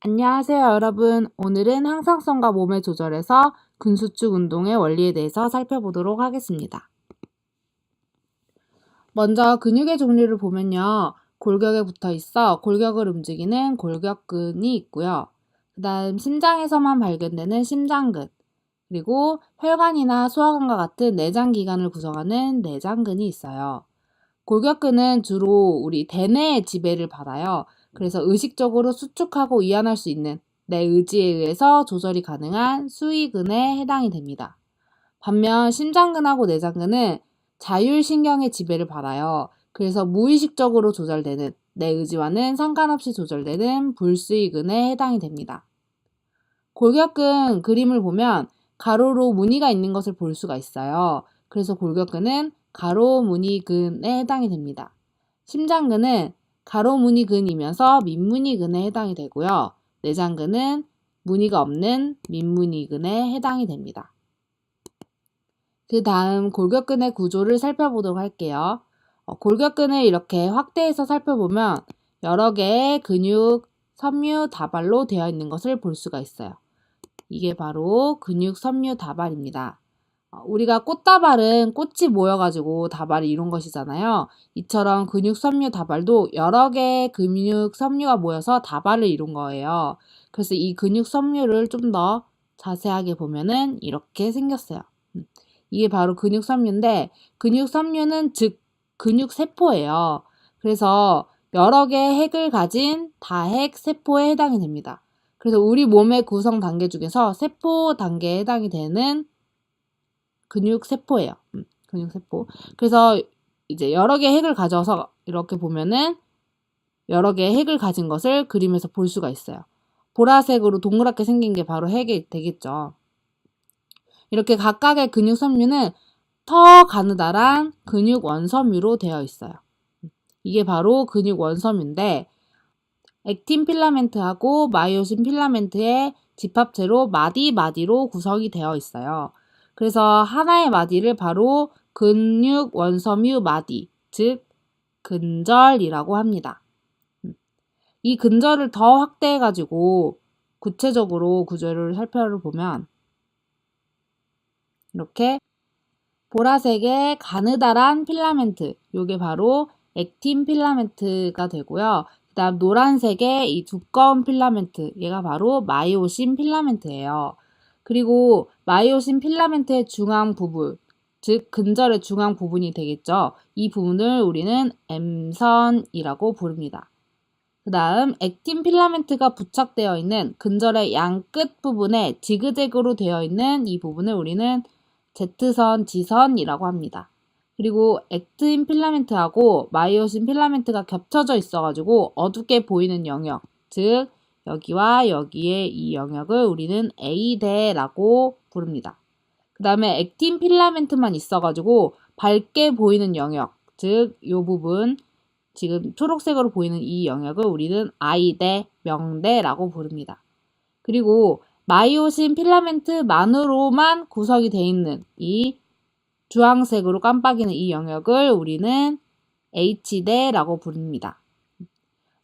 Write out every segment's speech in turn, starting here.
안녕하세요, 여러분. 오늘은 항상성과 몸의 조절에서 근수축 운동의 원리에 대해서 살펴보도록 하겠습니다. 먼저 근육의 종류를 보면요. 골격에 붙어 있어 골격을 움직이는 골격근이 있고요. 그 다음 심장에서만 발견되는 심장근, 그리고 혈관이나 소화관과 같은 내장기관을 구성하는 내장근이 있어요. 골격근은 주로 우리 대뇌의 지배를 받아요. 그래서 의식적으로 수축하고 이완할 수 있는 내 의지에 의해서 조절이 가능한 수의근에 해당이 됩니다. 반면 심장근하고 내장근은 자율신경의 지배를 받아요. 그래서 무의식적으로 조절되는 내 의지와는 상관없이 조절되는 불수의근에 해당이 됩니다. 골격근 그림을 보면 가로로 무늬가 있는 것을 볼 수가 있어요. 그래서 골격근은 가로 무늬근에 해당이 됩니다. 심장근은 가로 무늬근이면서 민무늬근에 해당이 되고요. 내장근은 무늬가 없는 민무늬근에 해당이 됩니다. 그 다음 골격근의 구조를 살펴보도록 할게요. 어, 골격근을 이렇게 확대해서 살펴보면 여러 개의 근육, 섬유, 다발로 되어 있는 것을 볼 수가 있어요. 이게 바로 근육, 섬유, 다발입니다. 어, 우리가 꽃다발은 꽃이 모여가지고 다발을 이룬 것이잖아요. 이처럼 근육, 섬유, 다발도 여러 개의 근육, 섬유가 모여서 다발을 이룬 거예요. 그래서 이 근육, 섬유를 좀 더 자세하게 보면은 이렇게 생겼어요. 음, 이게 바로 근육, 섬유인데 근육, 섬유는 즉 근육 세포예요. 그래서 여러 개의 핵을 가진 다핵 세포에 해당이 됩니다. 그래서 우리 몸의 구성 단계 중에서 세포 단계에 해당이 되는 근육 세포예요. 음, 근육 세포. 그래서 이제 여러 개의 핵을 가져서 이렇게 보면은 여러 개의 핵을 가진 것을 그림에서 볼 수가 있어요. 보라색으로 동그랗게 생긴 게 바로 핵이 되겠죠. 이렇게 각각의 근육 섬유는 더 가느다란 근육 원섬유로 되어 있어요. 이게 바로 근육 원섬유인데 액틴 필라멘트하고 마이오신 필라멘트의 집합체로 마디 마디로 구성이 되어 있어요. 그래서 하나의 마디를 바로 근육 원섬유 마디, 즉 근절이라고 합니다. 이 근절을 더 확대해 가지고 구체적으로 구조를 살펴보면 이렇게 보라색의 가느다란 필라멘트, 요게 바로 액틴 필라멘트가 되고요. 그 다음 노란색의 이 두꺼운 필라멘트, 얘가 바로 마이오신 필라멘트예요. 그리고 마이오신 필라멘트의 중앙 부분, 즉 근절의 중앙 부분이 되겠죠. 이 부분을 우리는 M선이라고 부릅니다. 그 다음 액틴 필라멘트가 부착되어 있는 근절의 양끝 부분에 지그재그로 되어 있는 이 부분을 우리는 Z선, 지선이라고 합니다. 그리고 액틴 필라멘트하고 마이오신 필라멘트가 겹쳐져 있어가지고 어둡게 보이는 영역, 즉 여기와 여기에 이 영역을 우리는 A대라고 부릅니다. 그 다음에 액틴 필라멘트만 있어가지고 밝게 보이는 영역, 즉 이 부분 지금 초록색으로 보이는 이 영역을 우리는 I대, 명대라고 부릅니다. 그리고 마이오신 필라멘트만으로만 구성이 되어 있는 이 주황색으로 깜빡이는 이 영역을 우리는 H대라고 부릅니다.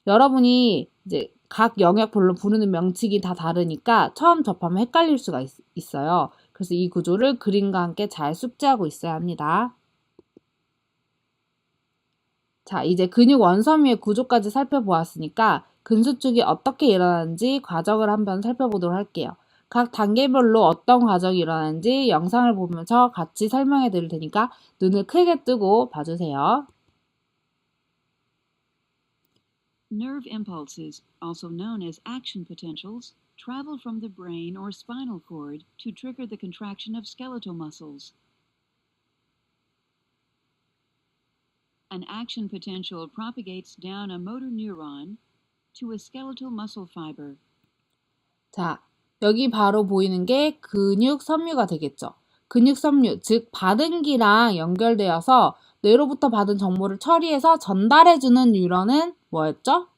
여러분이 이제 각 영역별로 부르는 명칭이 다 다르니까 처음 접하면 헷갈릴 수가 있, 있어요. 그래서 이 구조를 그림과 함께 잘 숙지하고 있어야 합니다. 자, 이제 근육 원섬유의 구조까지 살펴보았으니까 근수축이 어떻게 일어나는지 과정을 한번 살펴보도록 할게요. 각 단계별로 어떤 과정이 일어나는지 영상을 보면서 같이 설명해 드릴 테니까 눈을 크게 뜨고 봐주세요. Nerve impulses, also known as action potentials, travel from the brain or spinal cord to trigger the contraction of skeletal muscles. An action potential propagates down a motor neuron to a skeletal muscle fiber. 자, 여기 바로 보이는 게 근육 섬유가 되겠죠. 근육 섬유, 즉 받은기랑 연결되어서 뇌로부터 받은 정보를 처리해서 전달해주는 뉴런은 뭐였죠?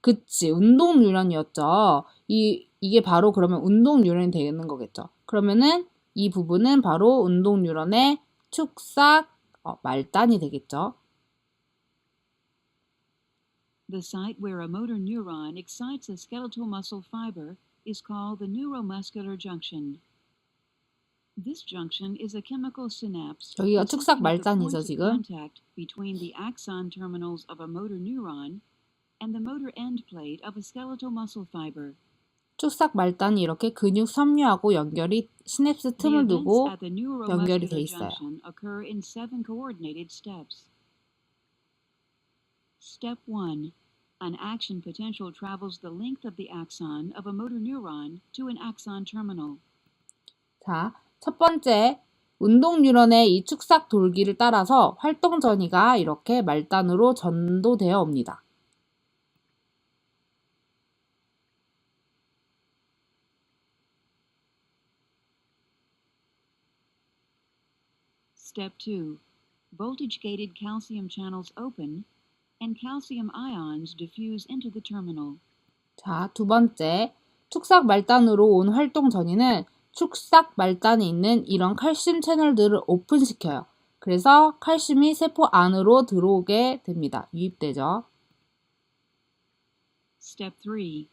그치, 운동 뉴런이었죠. 이, 이게 바로 그러면 운동 뉴런이 되는 거겠죠. 그러면은 이 부분은 바로 운동 뉴런의 축삭 어, 말단이 되겠죠. The site where a motor neuron excites a skeletal muscle fiber is called the neuromuscular junction. This junction is a chemical synapse 여기가 축삭 consisting of the 말단이죠, points of 지금. contact between the axon terminals of a motor neuron and the motor end plate of a skeletal muscle fiber. 축삭 말단이 이렇게 근육 섬유하고 연결이 시냅스 The 틈을 events 두고 at the 연결이 돼 neuromuscular 있어요. junction occur in seven coordinated steps. Step 1. An action potential travels the length of the axon of a motor neuron to an axon terminal. 자, 첫 번째 운동 뉴런의 이 축삭 돌기를 따라서 활동 전이가 이렇게 말단으로 전도되어 옵니다. Step 2. Voltage gated calcium channels open and calcium ions diffuse into the terminal. 자, 두 번째 축삭 말단으로 온 활동 전이는 축삭 말단에 있는 이런 칼슘 채널들을 오픈시켜요. 그래서 칼슘이 세포 안으로 들어오게 됩니다. 유입되죠. Step 3.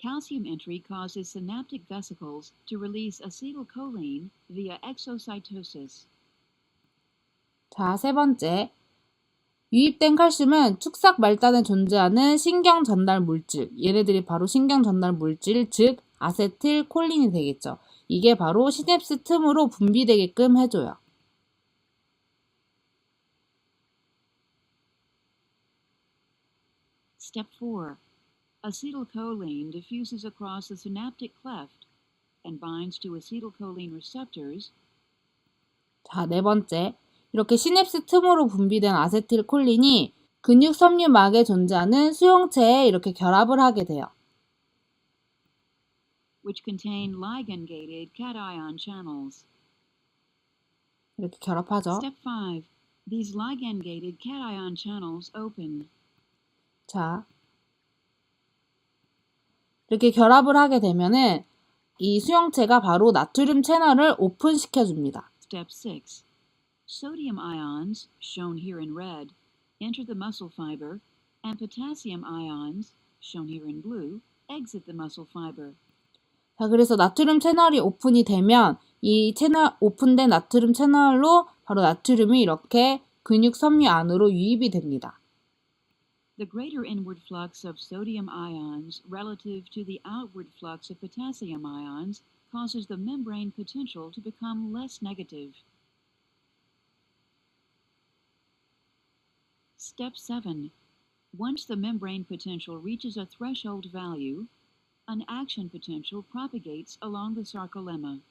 Calcium entry causes synaptic vesicles to release acetylcholine via exocytosis. 자, 세 번째. 유입된 칼슘은 축삭 말단에 존재하는 신경 전달 물질, 얘네들이 바로 신경 전달 물질, 즉 아세틸콜린이 되겠죠. 이게 바로 시냅스 틈으로 분비되게끔 해줘요. Step 4. Acetylcholine diffuses across the synaptic cleft and binds to acetylcholine receptors 자, 네 번째. 이렇게 시냅스 틈으로 분비된 아세틸콜린이 근육 섬유막에 존재하는 수용체에 이렇게 결합을 하게 돼요. which contain ligand gated cation channels. 이렇게 결합하죠. Step 5. These ligand gated cation channels open. 자, 이렇게 결합을 하게 되면은 이 수용체가 바로 나트륨 채널을 오픈시켜 줍니다. Step 6. Sodium ions, shown here in red, enter the muscle fiber, and potassium ions, shown here in blue, exit the muscle fiber. 자, 그래서 나트륨 채널이 오픈이 되면 이 채널 오픈된 나트륨 채널로 바로 나트륨이 이렇게 근육 섬유 안으로 유입이 됩니다. The greater inward flux of sodium ions relative to the outward flux of potassium ions causes the membrane potential to become less negative. Step 7. Once the membrane potential reaches a threshold value, an action potential propagates along the sarcolemma.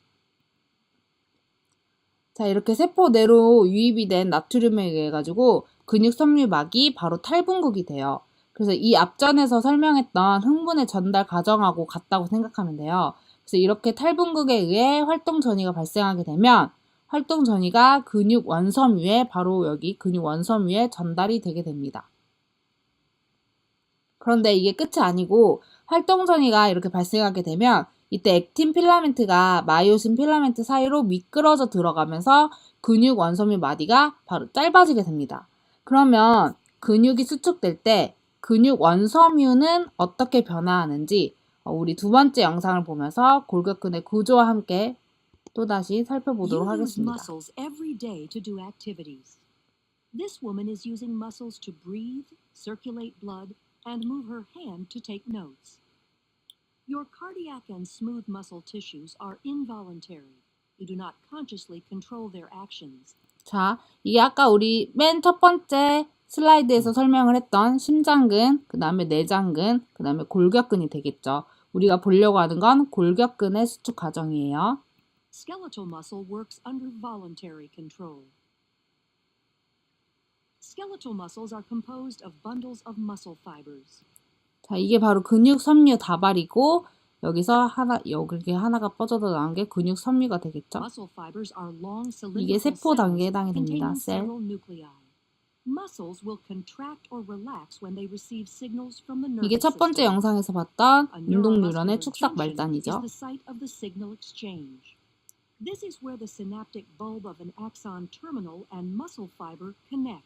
자, 이렇게 세포 내로 유입이 된 나트륨에 의해 가지고 근육 섬유막이 바로 탈분극이 돼요. 그래서 이 앞전에서 설명했던 흥분의 전달 과정하고 같다고 생각하면 돼요. 그래서 이렇게 탈분극에 의해 활동 전이가 발생하게 되면 활동 전이가 근육 원섬유에 바로 여기 근육 원섬유에 전달이 되게 됩니다. 그런데 이게 끝이 아니고 활동 전이가 이렇게 발생하게 되면 이때 액틴 필라멘트가 마이오신 필라멘트 사이로 미끄러져 들어가면서 근육 원섬유 마디가 바로 짧아지게 됩니다. 그러면 근육이 수축될 때 근육 원섬유는 어떻게 변화하는지 어, 우리 두 번째 영상을 보면서 골격근의 구조와 함께 또다시 살펴보도록 하겠습니다. muscles every day to do activities. This woman is using muscles to breathe, circulate blood, and move her hand to take notes. Your cardiac and smooth muscle tissues are involuntary. You do not consciously control their actions. 자, 이게 아까 우리 맨 첫 번째 슬라이드에서 설명을 했던 심장근, 그 다음에 내장근, 그 다음에 골격근이 되겠죠. 우리가 보려고 하는 건 골격근의 수축 과정이에요. Skeletal muscle works under voluntary control. Skeletal muscles are composed of bundles of muscle fibers. 자, 이게 바로 근육 섬유 다발이고 여기서 하나 여기 하나가 뻗어서 나온 게 근육 섬유가 되겠죠. 이게 세포 단계에 해당이 됩니다. 셀. 이게 첫 번째. 영상에서 봤던 운동 뉴런의 축삭 말단이죠. This is where the synaptic bulb of an axon terminal and muscle fiber connect.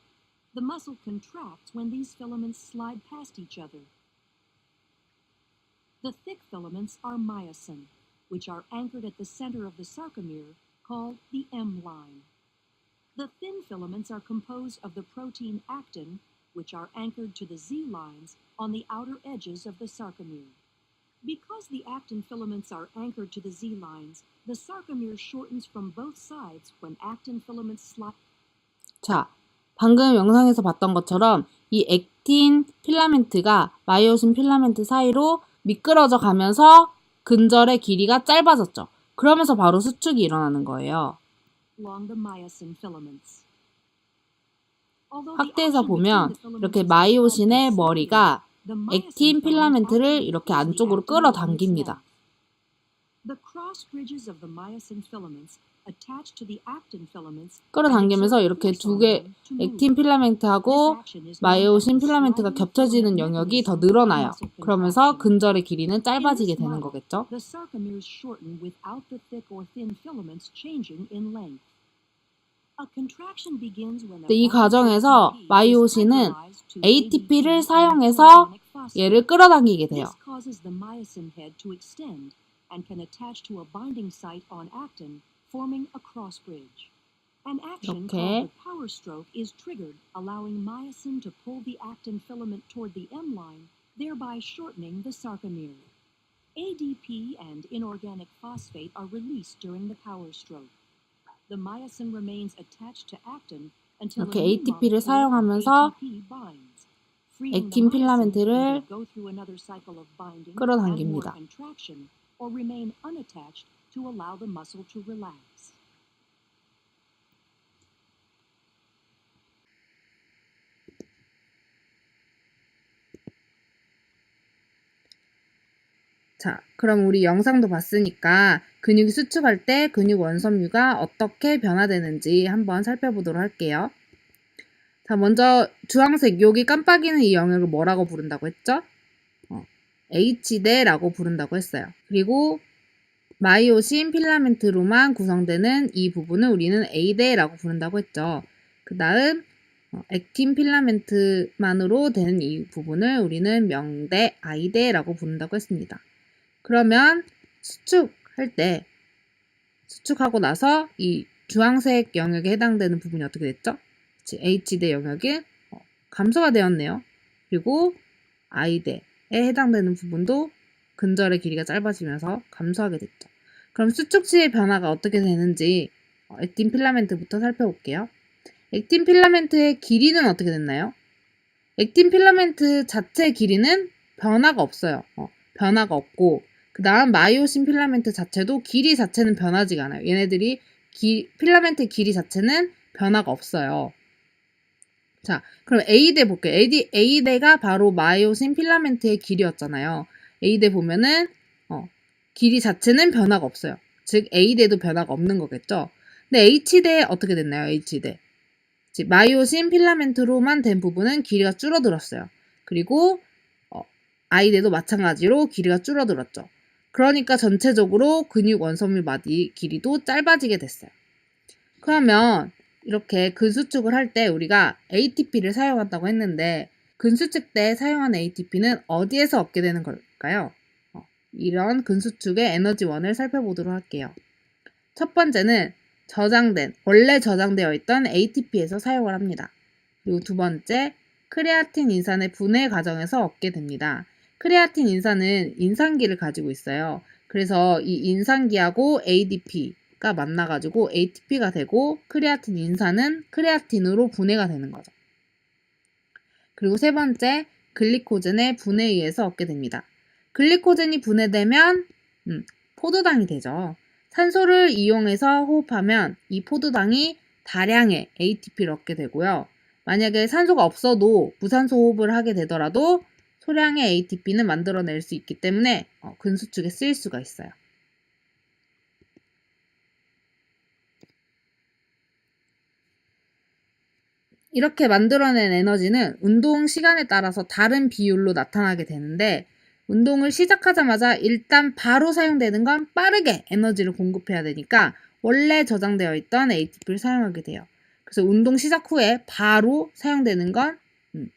The muscle contracts when these filaments slide past each other. The thick filaments are myosin, which are anchored at the center of the sarcomere, called the M line. The thin filaments are composed of the protein actin, which are anchored to the Z lines on the outer edges of the sarcomere. Because the actin filaments are anchored to the Z lines, the sarcomere shortens from both sides when actin filaments slide. 자, 방금 영상에서 봤던 것처럼 이 액틴 필라멘트가 마이오신 필라멘트 사이로 미끄러져 가면서 근절의 길이가 짧아졌죠. 그러면서 바로 수축이 일어나는 거예요. 확대해서 보면 이렇게 마이오신의 머리가 액틴 필라멘트를 이렇게 안쪽으로 끌어당깁니다. The cross bridges of the myosin filaments 끌어당기면서 이렇게 두 개. 액틴 필라멘트하고 마이오신 필라멘트가 겹쳐지는 영역이 더 늘어나요. 그러면서. 근절의 길이는 짧아지게 되는 거겠죠. 이 과정에서 마이오신은 ATP를 사용해서. 얘를 끌어당기게 돼요. This causes the myosin head to extend and can attach to a binding site on actin, forming a cross bridge. An action 이렇게. called the power stroke is triggered, allowing myosin to pull the actin filament toward the M line, thereby shortening the sarcomere. ADP and inorganic phosphate are released during the power stroke. The myosin remains attached to actin until 이렇게 a new ATP를 molecule of 사용하면서 ATP binds. freeing the 액틴 myosin to 필라멘트를 either go through another cycle of binding and 끌어당깁니다. To allow the muscle to relax. 자, 그럼 우리 영상도 봤으니까 근육이 수축할 때 근육 원섬유가 어떻게 변화되는지 한번 살펴보도록 할게요. 자, 먼저 주황색 여기 깜빡이는 이 영역을 뭐라고 부른다고 했죠? 어, H대라고 부른다고 했어요. 그리고 마이오신 필라멘트로만 구성되는 이 부분을 우리는 A대라고 부른다고 했죠. 그 다음 어, 액틴 필라멘트만으로 되는 이 부분을 우리는 명대, I대라고 부른다고 했습니다. 그러면 수축할 때 수축하고 나서 이 주황색 영역에 해당되는 부분이 어떻게 됐죠? H대 영역이 어, 감소가 되었네요. 그리고 I대에 해당되는 부분도 근절의 길이가 짧아지면서 감소하게 됐죠. 그럼 수축 시의 변화가 어떻게 되는지 어, 액틴 필라멘트부터 살펴볼게요. 액틴 필라멘트의 길이는 어떻게 됐나요? 액틴 필라멘트 자체의 길이는 변화가 없어요. 어, 변화가 없고 그 다음 마이오신 필라멘트 자체도 길이 자체는 변하지가 않아요. 얘네들이 기, 필라멘트의 길이 자체는 변화가 없어요. 자, 그럼 A대 볼게요. AD, A대가 바로 마이오신 필라멘트의 길이었잖아요. A대 보면은 어, 길이 자체는 변화가 없어요. 즉 A대도 변화가 없는 거겠죠. 근데 H대 어떻게 됐나요? H대. 즉 마이오신 필라멘트로만 된 부분은 길이가 줄어들었어요. 그리고 어, I대도 마찬가지로 길이가 줄어들었죠. 그러니까 전체적으로 근육 원섬유 마디 길이도 짧아지게 됐어요. 그러면 이렇게 근수축을 할 때 우리가 ATP를 사용한다고 했는데 근수축 때 사용하는 ATP는 어디에서 얻게 되는 걸까요? 어, 이런 근수축의 에너지원을 살펴보도록 할게요. 첫 번째는 저장된, 원래 저장되어 있던 ATP에서 사용을 합니다. 그리고 두 번째, 크레아틴 인산의 분해 과정에서 얻게 됩니다. 크레아틴 인산은 인산기를 가지고 있어요. 그래서 이 인산기하고 ADP가 만나가지고 ATP가 되고 크레아틴 인산은 크레아틴으로 분해가 되는 거죠. 그리고 세 번째, 글리코젠의 분해에 의해서 얻게 됩니다. 글리코젠이 분해되면 음, 포도당이 되죠. 산소를 이용해서 호흡하면 이 포도당이 다량의 ATP를 얻게 되고요. 만약에 산소가 없어도 무산소 호흡을 하게 되더라도 소량의 ATP는 만들어낼 수 있기 때문에 어, 근수축에 쓰일 수가 있어요. 이렇게 만들어낸 에너지는 운동 시간에 따라서 다른 비율로 나타나게 되는데 운동을 시작하자마자 일단 바로 사용되는 건 빠르게 에너지를 공급해야 되니까 원래 저장되어 있던 ATP를 사용하게 돼요. 그래서 운동 시작 후에 바로 사용되는 건 음,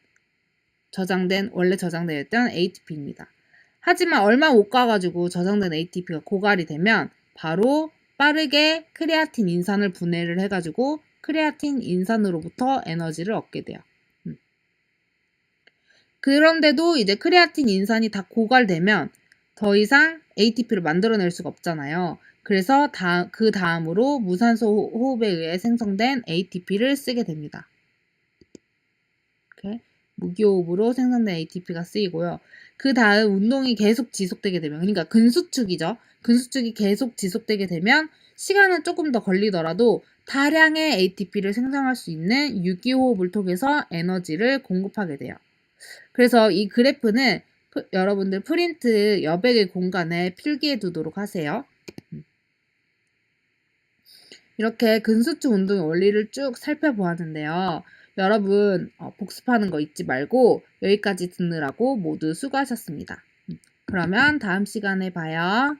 저장된 원래 저장되어 있던 ATP입니다. 하지만 얼마 못 가가지고 저장된 ATP가 고갈이 되면 바로 빠르게 크레아틴 인산을 분해를 해가지고 크레아틴 인산으로부터 에너지를 얻게 돼요. 음. 그런데도 이제 크레아틴 인산이 다 고갈되면 더 이상 ATP를 만들어낼 수가 없잖아요. 그래서 다, 그 다음으로 무산소 호- 호흡에 의해 생성된 ATP를 쓰게 됩니다. 이렇게 무기호흡으로 생성된 ATP가 쓰이고요. 그 다음 운동이 계속 지속되게 되면, 그러니까 근수축이죠. 근수축이 계속 지속되게 되면 시간은 조금 더 걸리더라도 다량의 ATP를 생성할 수 있는 유기호흡을 통해서 에너지를 공급하게 돼요. 그래서 이 그래프는 프- 여러분들 프린트 여백의 공간에 필기해 두도록 하세요. 음. 이렇게 근수축 운동의 원리를 쭉 살펴보았는데요. 여러분 어, 복습하는 거 잊지 말고 여기까지 듣느라고 모두 수고하셨습니다. 음, 그러면 다음 시간에 봐요.